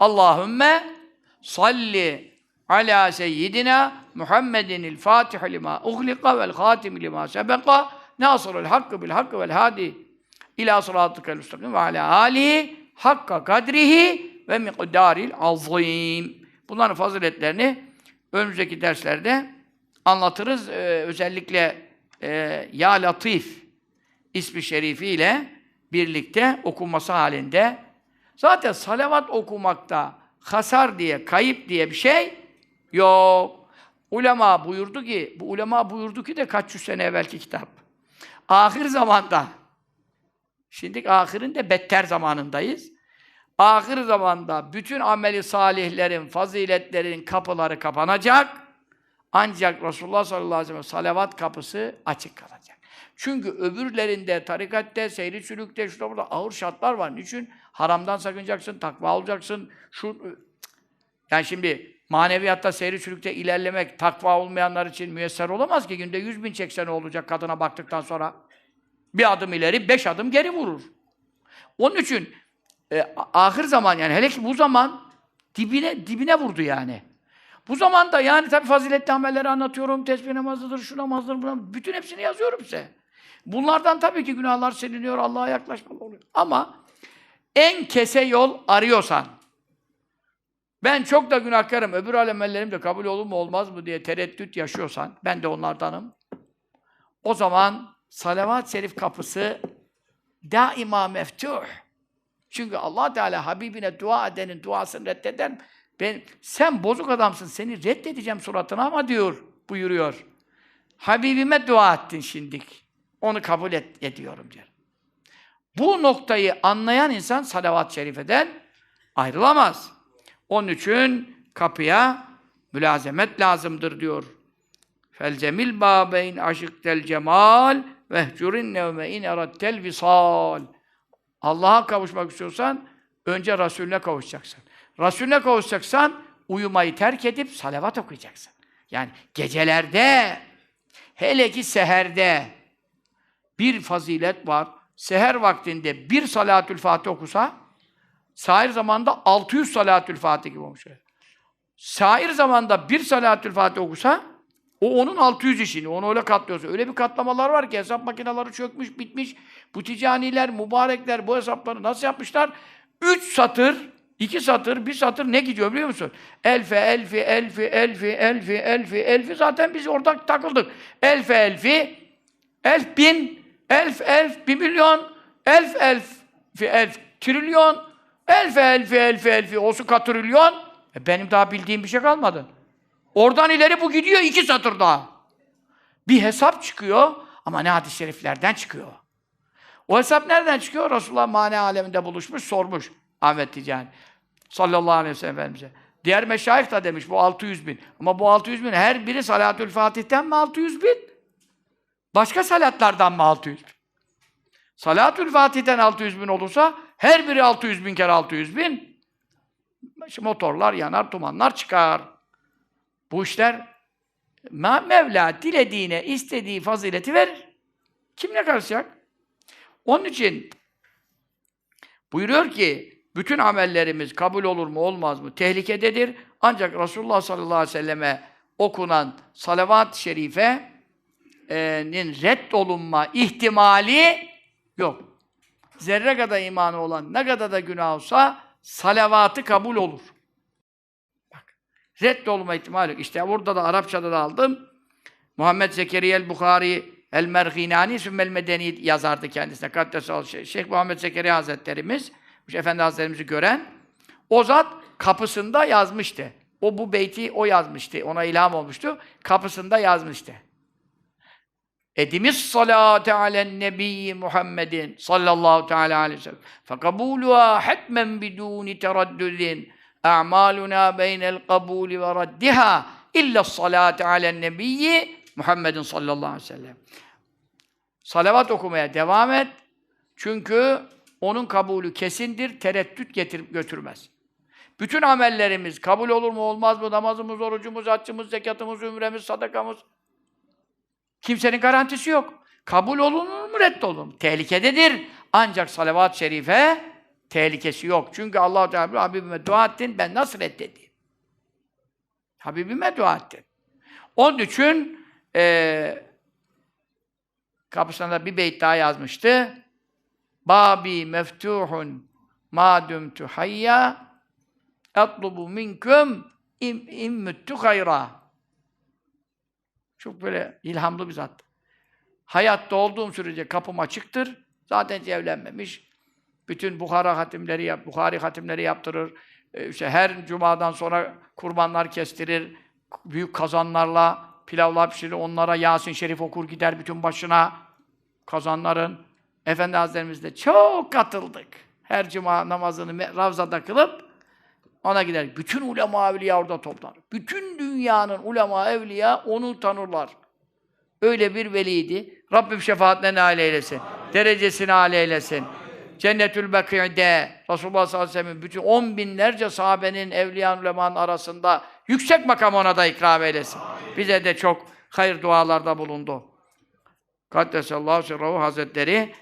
Allahümme salli ala seyyidina Muhammedin il Fatih lima uhlika vel hatim lima sebeka nasırul hakkı bil hakkı vel hadi ila sıratıkel müstakim ve ala alihi hakka kadrihi ve miqdaril azim. Bunların faziletlerini önümüzdeki derslerde anlatırız. Ee, özellikle e, Ya Latif ismi şerifiyle birlikte okunması halinde. Zaten salavat okumakta hasar diye, kayıp diye bir şey yok. Ulema buyurdu ki, bu ulema buyurdu ki de kaç yüz sene evvelki kitap. Ahir zamanda, şimdi ahirin de better zamanındayız. Ahir zamanda bütün ameli salihlerin, faziletlerin kapıları kapanacak. Ancak Resulullah sallallahu aleyhi ve sellem salavat kapısı açık kalacak. Çünkü öbürlerinde, tarikatte, seyri sülükte, şurada burada ağır şartlar var. Niçin? Haramdan sakınacaksın, takva olacaksın. Şu, yani şimdi maneviyatta, seyri sülükte ilerlemek, takva olmayanlar için müyesser olamaz ki. Günde yüz bin çekse ne olacak kadına baktıktan sonra? Bir adım ileri, beş adım geri vurur. Onun için e, ahir zaman yani hele ki bu zaman dibine dibine vurdu yani. Bu zamanda yani tabii faziletli amelleri anlatıyorum. Tesbih namazıdır, şu namazdır, buna, bütün hepsini yazıyorum size. Bunlardan tabii ki günahlar siliniyor, Allah'a yaklaşmak oluyor. Ama en kese yol arıyorsan, ben çok da günahkarım, öbür amellerim de kabul olur mu olmaz mı diye tereddüt yaşıyorsan, ben de onlardanım. O zaman salavat-ı şerif kapısı daima meftuh. Çünkü allah Teala Habibine dua edenin duasını reddeder. Ben, sen bozuk adamsın, seni reddedeceğim suratına ama diyor, buyuruyor. Habibime dua ettin şimdik. Onu kabul et, ediyorum diyor. Bu noktayı anlayan insan salavat-ı şerifeden ayrılamaz. Onun için kapıya mülazemet lazımdır diyor. Felcemil bâbeyn aşıktel cemal vehcurin nevme in erattel visal. Allah'a kavuşmak istiyorsan önce Resulüne kavuşacaksın. Resulüne kavuşacaksan uyumayı terk edip salavat okuyacaksın. Yani gecelerde hele ki seherde bir fazilet var. Seher vaktinde bir salatül fatih okusa sair zamanda 600 salatül fatih gibi olmuş. Sair zamanda bir salatül fatih okusa o onun 600 işini, onu öyle katlıyorsa. Öyle bir katlamalar var ki hesap makineleri çökmüş, bitmiş. Bu ticaniler, mübarekler bu hesapları nasıl yapmışlar? Üç satır, iki satır, bir satır ne gidiyor biliyor musun? Elfi, elfi, elfi, elfi, elfi, elfi, elfi. Zaten biz orada takıldık. Elfi, elfi, elf bin, elf, elf, bir milyon, elf, elf, fi, elf, trilyon, elf, elfi, elfi, elfi, olsun katrilyon. E benim daha bildiğim bir şey kalmadı. Oradan ileri bu gidiyor iki satır daha. Bir hesap çıkıyor ama ne hadis-i şeriflerden çıkıyor. O hesap nereden çıkıyor? Resulullah mane aleminde buluşmuş, sormuş Ahmet Ticani. Sallallahu aleyhi ve sellem Efendimiz'e. Diğer meşayih da demiş bu 600 bin. Ama bu 600 bin her biri Salatül Fatih'ten mi 600 bin? Başka salatlardan mı 600 bin? Salatül Fatih'ten 600 bin olursa her biri 600 bin kere 600 bin. İşte motorlar yanar, dumanlar çıkar. Bu işler Mevla dilediğine istediği fazileti verir. Kim ne karışacak? Onun için buyuruyor ki bütün amellerimiz kabul olur mu olmaz mı tehlikededir. Ancak Resulullah sallallahu aleyhi ve selleme okunan salavat-ı şerife'nin reddolunma ihtimali yok. Zerre kadar imanı olan ne kadar da günah olsa salavatı kabul olur. Reddolma ihtimali yok. İşte burada da Arapçada da aldım. Muhammed Zekeriya el-Bukhari el-Merginani Sümmel Medeni yazardı kendisine. Kaddesal Şeyh. Şeyh Muhammed Zekeriya Hazretlerimiz, Efendi Hazretlerimizi gören, o zat kapısında yazmıştı. O bu beyti o yazmıştı. Ona ilham olmuştu. Kapısında yazmıştı. Edimiz salate alen nebiyyi Muhammedin sallallahu teala aleyhi ve sellem. Fekabuluha hatmen biduni teraddüdin. A'maluna beynel kabuli ve raddiha illa salate alen nebiyyi Muhammedin sallallahu aleyhi ve sellem. Salavat okumaya devam et. Çünkü onun kabulü kesindir, tereddüt getirip götürmez. Bütün amellerimiz kabul olur mu olmaz mı? Namazımız, orucumuz, haccımız, zekatımız, ümremiz, sadakamız. Kimsenin garantisi yok. Kabul olunur mu, reddolunur mu? Tehlikededir. Ancak salavat-ı şerife tehlikesi yok. Çünkü Allah Teala Habibime dua ettin, ben nasıl reddedeyim? Habibime dua ettin. Onun için eee kapısına da bir beyt daha yazmıştı. Babi meftuhun ma dumtu hayya etlubu minkum im, im müttü hayra. Çok böyle ilhamlı bir zat. Hayatta olduğum sürece kapım açıktır. Zaten evlenmemiş. Bütün Bukhara hatimleri yap, Bukhari hatimleri yaptırır. Ee, işte her cumadan sonra kurbanlar kestirir. Büyük kazanlarla pilavlar pişirir. Onlara Yasin Şerif okur gider bütün başına. Kazanların. Efendi Hazretlerimizle çok katıldık. Her cuma namazını Ravza'da kılıp ona gider. Bütün ulema evliya orada toplar. Bütün dünyanın ulema evliya onu tanırlar. Öyle bir veliydi. Rabbim şefaatine nail eylesin. Derecesini âli eylesin. Cennetül Bekî'de Resulullah sallallahu aleyhi ve sellem'in bütün on binlerce sahabenin, evliya ulemanın arasında yüksek makam ona da ikram eylesin. Bize de çok hayır dualarda bulundu. Kaddesallahu sirruhu Hazretleri